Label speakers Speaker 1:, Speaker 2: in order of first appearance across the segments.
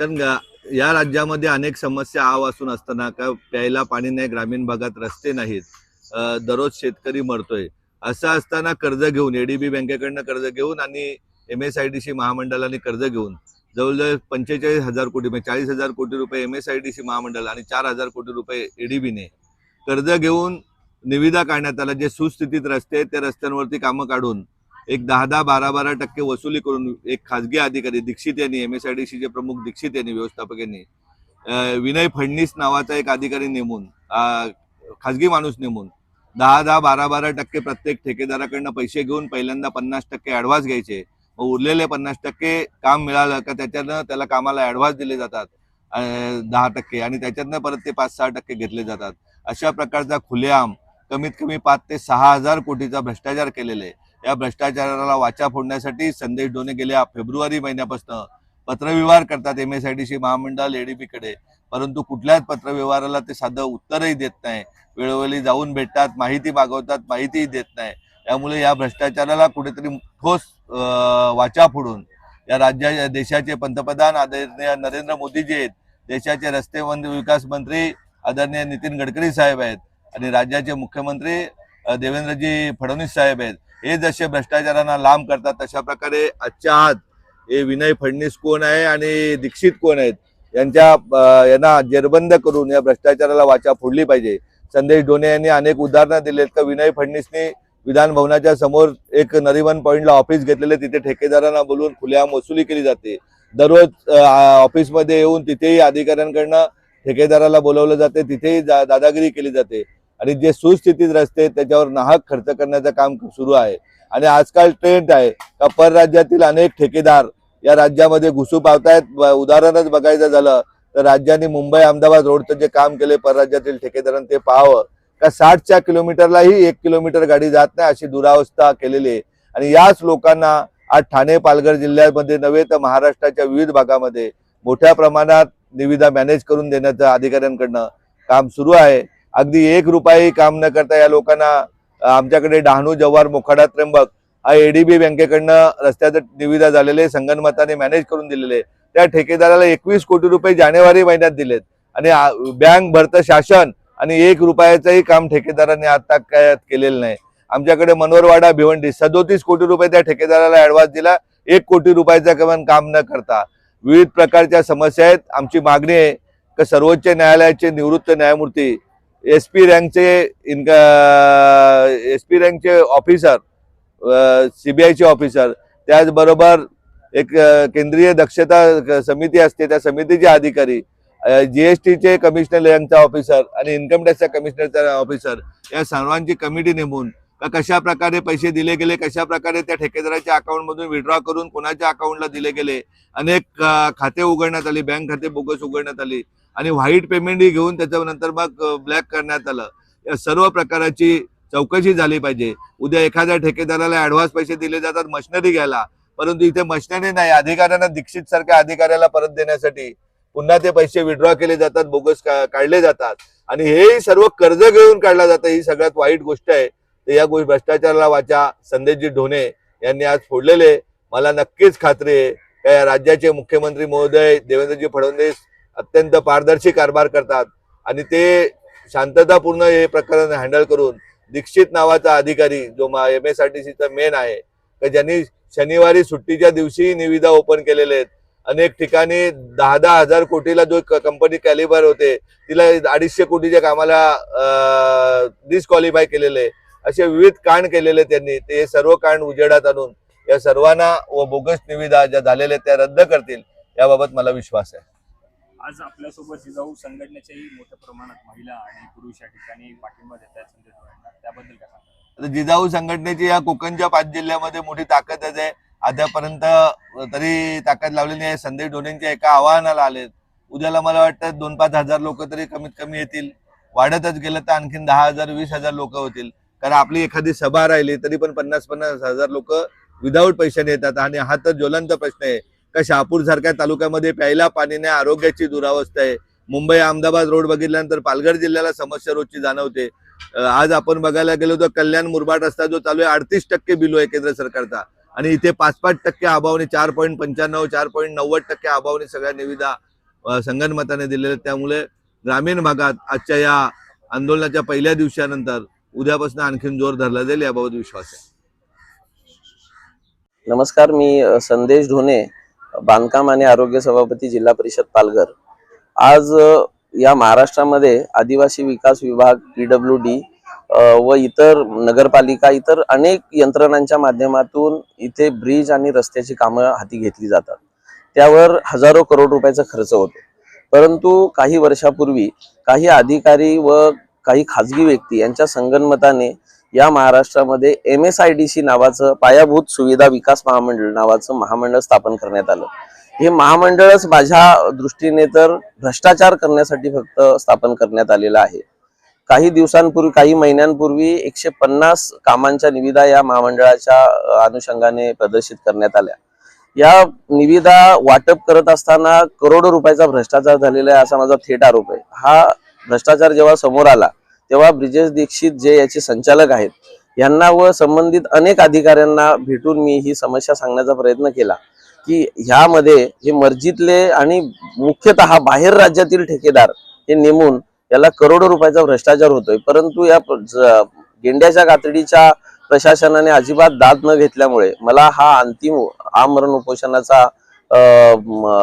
Speaker 1: कारण या राज्यामध्ये अनेक समस्या आव असून असताना का प्यायला पाणी नाही ग्रामीण भागात रस्ते नाहीत दररोज शेतकरी मरतोय. असं असताना कर्ज घेऊन एडीबी बँकेकडनं कर्ज घेऊन आणि M S I D C महामंडळाने कर्ज घेऊन जवळजवळ पंचेचाळीस हजार कोटी म्हणजे चाळीस हजार कोटी रुपये M S I D C महामंडळ आणि चार हजार कोटी रुपये एडीबीने कर्ज घेऊन निविदा काढण्यात आला जे सुस्थितीत रस्ते आहेत त्या रस्त्यांवरती कामं काढून एक दहा दहा बारा बारा टक्के वसुली करून एक खाजगी अधिकारी दीक्षित यांनी एम एस आय डी सीचे प्रमुख दीक्षित यांनी व्यवस्थापक यांनी विनय फडणीस नावाचा एक अधिकारी नेमून खाजगी माणूस नेमून दहा दहा बारा बारा टक्के प्रत्येक ठेकेदाराकडनं पैसे घेऊन पहिल्यांदा पन्नास टक्के ॲडव्हान्स घ्यायचे मग उरलेले पन्नास टक्के काम मिळालं का त्याच्यानं त्याला कामाला ॲडव्हान्स दिले जातात दहा टक्के आणि त्याच्यातनं परत ते पाच सहा टक्के घेतले जातात अशा प्रकारचा खुलेआम कमीत कमी पाच ते सहा हजार कोटीचा भ्रष्टाचार केलेले आहे. या भ्रष्टाचाराला वाचा फोडण्यासाठी संदेश डोने गेल्या फेब्रुवारी महिन्यापासून. पत्रव्यवहार करतात M S I D C महामंडळ एडीपीकडे परंतु कुठल्याच पत्रव्यवहाराला ते साधं उत्तरही देत नाही. वेळोवेळी जाऊन भेटतात माहिती मागवतात माहितीही देत नाही. त्यामुळे या भ्रष्टाचाराला कुठेतरी ठोस वाचा फोडून. या राज्या देशाचे पंतप्रधान आदरणीय नरेंद्र मोदीजी आहेत. देशाचे रस्ते मंत्री विकास मंत्री आदरणीय नितीन गडकरी साहेब आहेत. आणि राज्याचे मुख्यमंत्री देवेंद्रजी फडणवीस साहेब आहेत. हे जसे भ्रष्टाचारांना लांब करतात तशा प्रकारे आजच्या आत हे विनय फडणीस कोण आहे आणि दीक्षित कोण आहेत यांच्या यांना जेरबंद करून या भ्रष्टाचाराला वाचा फोडली पाहिजे. संदेश डोने यांनी अनेक उदाहरणं दिलेत का विनय फडणीसनी विधान भवनाच्या समोर एक नरिमन पॉईंटला ऑफिस घेतलेले तिथे ठेकेदारांना बोलवून खुल्या वसुली केली जाते. दररोज ऑफिसमध्ये येऊन तिथेही अधिकाऱ्यांकडनं ठेकेदाराला बोलवलं जाते तिथेही दादागिरी केली जाते. आणि जे सुस्थितीत रस्ते त्याच्यावर नाहक खर्च करण्याचं काम सुरू आहे. आणि आजकाल ट्रेंड आहे का परराज्यातील अनेक ठेकेदार या राज्यामध्ये घुसू पावतायत. उदाहरणच बघायचं झालं तर राज्याने मुंबई अहमदाबाद रोडचं जे काम केले परराज्यातील ठेकेदारांनी ते पाहावं. का साठच्या किलोमीटरलाही एक किलोमीटर गाडी जात नाही अशी दुरावस्था केलेली आहे. आणि याच लोकांना आज ठाणे पालघर जिल्ह्यामध्ये नव्हे तर महाराष्ट्राच्या विविध भागामध्ये मोठ्या प्रमाणात निविदा मॅनेज करून देण्याचं अधिकाऱ्यांकडनं काम सुरू आहे. अगदी एक रुपयाही काम न करता या लोकांना आमच्याकडे डहाणू जव्हार मोखाडा त्र्यंबक हा एडीबी बँकेकडनं रस्त्याचं निविदा झालेले संगणमताने मॅनेज करून दिलेले. त्या ठेकेदाराला एकवीस कोटी रुपये जानेवारी महिन्यात दिलेत. आणि बँक भरतं शासन आणि एक रुपयाचंही काम ठेकेदारांनी आता काय केलेलं नाही. आमच्याकडे मनोरवाडा भिवंडी सदोतीस कोटी रुपये त्या ठेकेदाराला ऍडव्हान्स दिला. एक कोटी रुपयाचा कमान काम न करता. विविध प्रकारच्या समस्या आहेत. आमची मागणी आहे का सर्वोच्च न्यायालयाचे निवृत्त न्यायमूर्ती एस पी रँकचे इनका एस पी रँकचे ऑफिसर सीबीआयचे ऑफिसर त्याचबरोबर एक केंद्रीय दक्षता समिती असते त्या समितीचे अधिकारी जीएसटीचे कमिशनर यांचा ऑफिसर आणि इन्कम टॅक्सचा कमिशनरचा ऑफिसर या सर्वांची कमिटी नेमून कशा प्रकारे पैसे दिले गेले कशा प्रकारे त्या ठेकेदाराच्या अकाउंटमधून विड्रॉ करून कोणाच्या अकाउंटला दिले गेले अनेक खाते उघडण्यात आली बँक खाते बोगस उघडण्यात आली आणि व्हाईट पेमेंटही घेऊन त्याच्यानंतर मग ब्लॅक करण्यात आलं. या सर्व प्रकाराची चौकशी झाली पाहिजे. उद्या एखाद्या ठेकेदाराला ऍडव्हान्स पैसे दिले जातात मशिनरी घ्यायला. परंतु इथे मशिनरी नाही अधिकाऱ्यांना दीक्षित सारख्या अधिकाऱ्याला परत देण्यासाठी पुन्हा ते पैसे विड्रॉ केले जातात बोगस काढले जातात. आणि हे सर्व कर्ज घेऊन काढलं जातं ही सगळ्यात वाईट गोष्ट आहे. तर या गोष्टी भ्रष्टाचाराला वाचा संदेशजी ढोणे यांनी आज फोडलेले. मला नक्कीच खात्री आहे. या राज्याचे मुख्यमंत्री महोदय देवेंद्रजी फडणवीस अत्यंत पारदर्शी कारभार करतात. आणि ते शांततापूर्ण हे प्रकरण हँडल करून दीक्षित नावाचा अधिकारी जो एम एस आर टी सीचा मेन आहे का ज्यांनी शनिवारी सुट्टीच्या दिवशी निविदा ओपन केलेले आहेत. अनेक ठिकाणी दहा दहा हजार कोटीला जो कंपनी कॅलिबर होते तिला अडीचशे कोटीच्या कामाला डिस्क्वालिफाय केलेले. असे विविध कांड केलेले त्यांनी. ते सर्व कांड उजेडात आणून या सर्वांना व बोगस निविदा ज्या झालेल्या आहेत त्या रद्द करतील याबाबत मला विश्वास आहे.
Speaker 2: आज आपल्यासोबत जिजाऊ संघटनेच्याही मोठ्या प्रमाणात महिला आणि पुरुष या ठिकाणी पाठिंबा देत आहेत संजय त्याबद्दल काय सांगता
Speaker 1: जिजाऊ संघटनेची या कोकणच्या पाच जिल्ह्यामध्ये मोठी ताकदच आहे. आतापर्यंत तरी ताकद लावलेली आहे. संदेश डोनेंच्या एका आवाहनाला आलेत. उद्याला मला वाटतं दोन पाच हजार लोक तरी कमीत कमी येतील. वाढतच गेलं तर आणखीन दहा हजार वीस हजार लोक होतील. कारण आपली एखादी सभा राहिली तरी पण पन्नास पन्नास हजार लोक विदाऊट पैशाने येतात आणि हा तर ज्वलंत प्रश्न आहे. का शहापूरसारख्या तालुक्यामध्ये प्यायला पाणी नाही आरोग्याची दुरावस्था आहे. मुंबई अहमदाबाद रोड बघितल्यानंतर पालघर जिल्ह्याला समस्या रोजची जाणवते. आज आपण बघायला गेलो तर कल्याण मुरबाड रस्ता जो चालू आहे अडतीस टक्के बिलो आहे केंद्र सरकारचा. आणि इथे पाच पाच टक्के अभावने चार पॉईंट पंच्याण्णव चार पॉईंट नव्वद टक्के अभावने सगळ्या निविदा संगणमताने दिलेल्या त्यामुळे ग्रामीण भागात आजच्या या आंदोलनाच्या पहिल्या दिवसानंतर उद्यापासून आणखीन जोर धरला जाईल याबाबत विश्वास आहे.
Speaker 3: नमस्कार मी संदेश ढोणे बांधकाम आणि आरोग्य सभापती जिल्हा परिषद पालघर. आज या महाराष्ट्रामध्ये आदिवासी विकास विभाग पीडब्ल्यू डी व इतर नगरपालिका इतर अनेक यंत्रणांच्या माध्यमातून इथे ब्रिज आणि रस्त्याची कामं हाती घेतली जातात. त्यावर हजारो करोड रुपयाचा खर्च होतो. परंतु काही वर्षापूर्वी काही अधिकारी व काही खाजगी व्यक्ती यांच्या संगनमताने या महाराष्ट्रामध्ये M S I D C नावाचं पायाभूत सुविधा विकास महामंडळ नावाचं महामंडळ स्थापन करण्यात आलं. हे महामंडळच माझ्या दृष्टीने तर भ्रष्टाचार करण्यासाठी फक्त स्थापन करण्यात आलेलं आहे. काही दिवसांपूर्वी काही महिन्यांपूर्वी एकशे पन्नास कामांच्या निविदा या महामंडळाच्या अनुषंगाने प्रदर्शित करण्यात आल्या. या निविदा वाटप करत असताना करोडो रुपयाचा भ्रष्टाचार झालेला आहे असा माझा थेट आरोप आहे. हा भ्रष्टाचार जेव्हा समोर आला तेव्हा ब्रिजेश दीक्षित जे याचे संचालक आहेत यांना व संबंधित अनेक अधिकाऱ्यांना भेटून मी ही समस्या सांगण्याचा प्रयत्न केला की ह्यामध्ये हे मर्जीतले आणि मुख्यतः बाहेर राज्यातील ठेकेदार हे नेमून याला करोडो रुपयाचा भ्रष्टाचार होतोय. परंतु या गेंड्याच्या कातडीच्या प्रशासनाने अजिबात दाद न घेतल्यामुळे मला हा अंतिम आमरण उपोषणाचा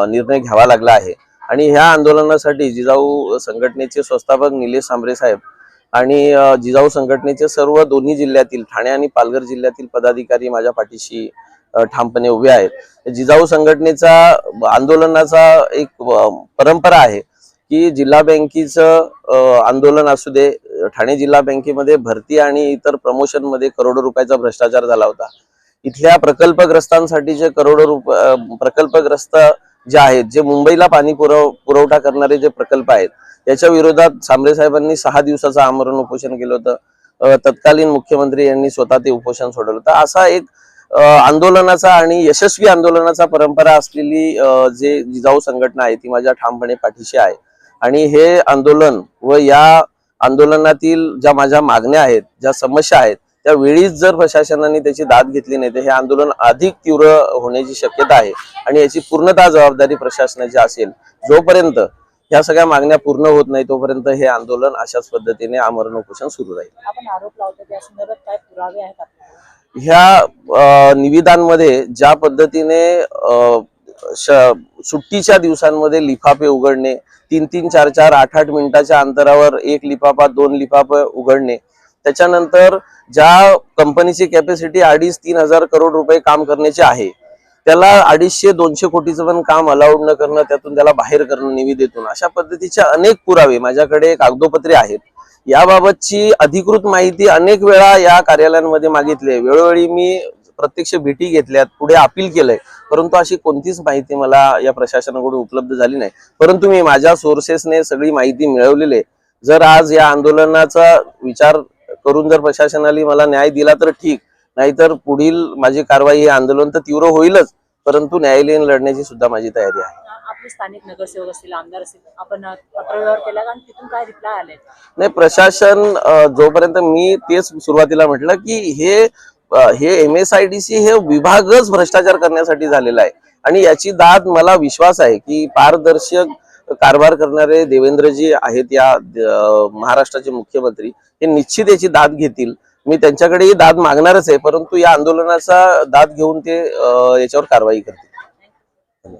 Speaker 3: निर्णय घ्यावा लागला आहे. आणि ह्या आंदोलनासाठी जिजाऊ संघटनेचे संस्थापक निलेश सांबरे साहेब आणि जिजाऊ संघटनेचे सर्व दोन्ही जिल्ह्यातील ठाणे आणि पालघर जिल्ह्यातील पदाधिकारी माझ्या पाठीशी ठामपणे उभे आहेत. जिजाऊ संघटनेचा आंदोलनाचा एक परंपरा आहे की जिल्हा बँकेचं आंदोलन असू दे ठाणे जिल्हा बँकेमध्ये भरती आणि इतर प्रमोशनमध्ये करोडो रुपयाचा भ्रष्टाचार झाला होता. इथल्या प्रकल्पग्रस्तांसाठीचे करोडो रुप प्रकल्पग्रस्त जे आहेत जे मुंबईला पाणी पुरव पुरवठा करणारे जे प्रकल्प आहेत याच्या विरोधात सांबरे साहेबांनी सहा दिवसाचं आमरण उपोषण केलं होतं. तत्कालीन मुख्यमंत्री यांनी स्वतः ते उपोषण सोडवलं. होतं असा एक आंदोलनाचा आणि यशस्वी आंदोलनाचा परंपरा असलेली जे जिजाऊ संघटना आहे ती माझ्या ठामपणे पाठीशी आहे. आणि हे आंदोलन व या आंदोलनातील ज्या माझ्या मागण्या आहेत ज्या समस्या आहेत त्या वेळीच जर प्रशासनाने त्याची दाद घेतली नाही तर हे आंदोलन अधिक तीव्र होण्याची शक्यता आहे आणि याची पूर्णतः जबाबदारी प्रशासनाची असेल जोपर्यंत ह्या सगळ्या मागण्या पूर्ण होत नाही तोपर्यंत हे आंदोलन अशाच पद्धतीने आमरण उपोषण सुरू राहील? ह्या निविदांमध्ये ज्या पद्धतीने सुट्टीच्या दिवसांमध्ये लिफाफे उघडणे तीन तीन चार चार आठ आठ मिनिटाच्या अंतरावर एक लिफाफा दोन लिफाफे उघडणे त्याच्यानंतर ज्या कंपनीची कॅपॅसिटी अडीच तीन हजार करोड रुपये काम करण्याची आहे त्याला अडीचशे दोनशे कोटीचं पण काम अलाउड न करणं त्यातून त्याला बाहेर करणं निविदेतून अशा पद्धतीचे अनेक पुरावे माझ्याकडे कागदोपत्रे आहेत. याबाबतची अधिकृत माहिती अनेक वेळा या कार्यालयांमध्ये मागितली आहे. वेळोवेळी मी प्रत्यक्ष भेटी घेतल्यात पुढे अपील केलंय परंतु अशी कोणतीच माहिती मला या प्रशासनाकडून उपलब्ध झाली नाही. परंतु मी माझ्या सोर्सेसने सगळी माहिती मिळवलेली आहे. जर आज या आंदोलनाचा विचार करून जर प्रशासनाने मला न्याय दिला तर ठीक. नाहीतर पुढील माझी कारवाई हे आंदोलन तर तीव्र होईलच. परंतु न्यायालयीन लढण्याची सुद्धा माझी तयारी आहे.
Speaker 4: आ- आपले स्थानिक नगरसेवक असतील आमदार असतील आपण अ, पत्रव्यवहार केला आणि तिथून काय रिप्लाय आले?
Speaker 3: नाही प्रशासन जोपर्यंत मी तेच सुरुवातीला म्हटलं की हे हे M S I D C हे विभागच भ्रष्टाचार करण्यासाठी झालेला आहे. आणि याची दाद मला विश्वास आहे की पारदर्शक कारभार करणारे देवेंद्रजी आहेत या महाराष्ट्राचे मुख्यमंत्री हे निश्चित याची दाद घेतील. मी त्यांच्याकडेही दाद मागणारच आहे परंतु या आंदोलनाचा दाद घेऊन ते याच्यावर कारवाई करतील.